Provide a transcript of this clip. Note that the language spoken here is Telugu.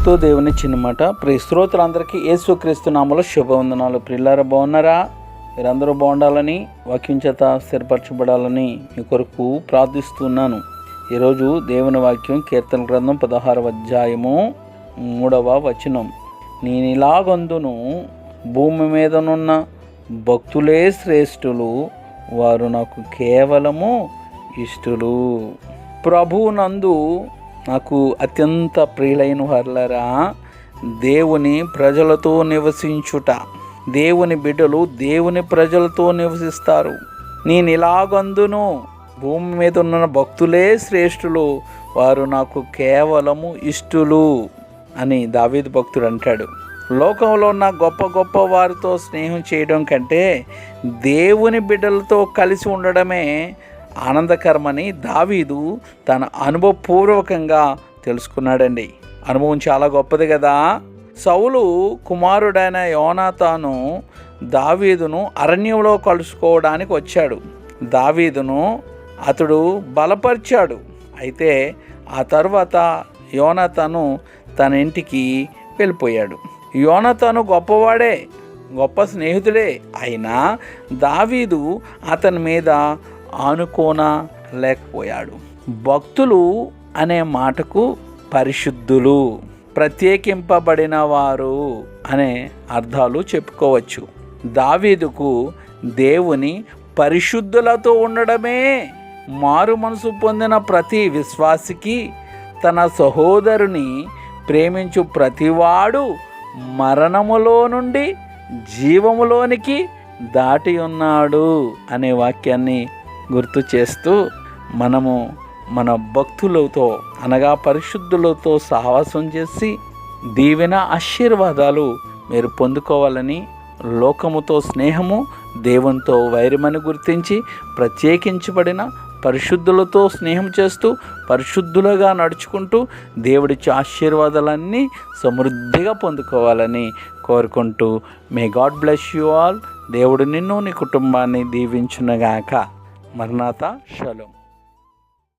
ప్రభుతో దేవుని చిన్నమాట. ప్రియ శ్రోతలందరికీ యేసుక్రీస్తు నామలో శుభవందనాలు. ప్రిల్లారా బాగున్నారా? మీరందరూ బాగుండాలని వాక్యం చేత స్థిరపరచబడాలని మీ కొరకు ప్రార్థిస్తున్నాను. ఈరోజు దేవుని వాక్యం కీర్తన గ్రంథం పదహారవ అధ్యాయము మూడవ వచనం. నేను ఇలాగందును భూమి మీదనున్న భక్తులే శ్రేష్ఠులు వారు నాకు కేవలము ఇష్టలు. ప్రభునందు నాకు అత్యంత ప్రియులైన వారులరా దేవుని ప్రజలతో నివసించుట. దేవుని బిడ్డలు దేవుని ప్రజలతో నివసిస్తారు. నేను ఇలాగందును. భూమి మీద ఉన్న భక్తులే శ్రేష్ఠులు. వారు నాకు కేవలము ఇష్టులు అని దావీద్ భక్తుడు అంటాడు. లోకంలో ఉన్న గొప్ప గొప్ప వారితో స్నేహం చేయడం కంటే దేవుని బిడ్డలతో కలిసి ఉండడమే ఆనందకరమని దావీదు తన అనుభవపూర్వకంగా తెలుసుకున్నాడండి. అనుభవం చాలా గొప్పది కదా. సౌలు కుమారుడైన యోనాతాను దావీదును అరణ్యంలో కలుసుకోవడానికి వచ్చాడు. దావీదును అతడు బలపరిచాడు. అయితే ఆ తర్వాత యోనతను తన ఇంటికి వెళ్ళిపోయాడు. యోనతను గొప్పవాడే గొప్ప స్నేహితుడే. అయినా దావీదు అతని మీద ఆనుకోన లేకపోయాడు. భక్తులు అనే మాటకు పరిశుద్ధులు ప్రత్యేకింపబడిన వారు అనే అర్థాలు చెప్పుకోవచ్చు. దావీదుకు దేవుని పరిశుద్ధులతో ఉండడమే మారు మనసు పొందిన ప్రతి విశ్వాసికి తన సహోదరుని ప్రేమించు ప్రతివాడు మరణములో నుండి జీవములోనికి దాటి ఉన్నాడు అనే వాక్యాన్ని గుర్తు చేస్తూ మనము మన భక్తులతో అనగా పరిశుద్ధులతో సహవాసం చేసి దీవెన ఆశీర్వాదాలు మీరు పొందుకోవాలని లోకముతో స్నేహము దేవునితో వైరమని గుర్తించి ప్రత్యేకించబడిన పరిశుద్ధులతో స్నేహం చేస్తూ పరిశుద్ధులుగా నడుచుకుంటూ దేవుడిచ్చే ఆశీర్వాదాలన్నీ సమృద్ధిగా పొందుకోవాలని కోరుకుంటూ may God bless you all. దేవుడు నిన్ను నీ కుటుంబాన్ని దీవించునగాక. मरनाता शलोम।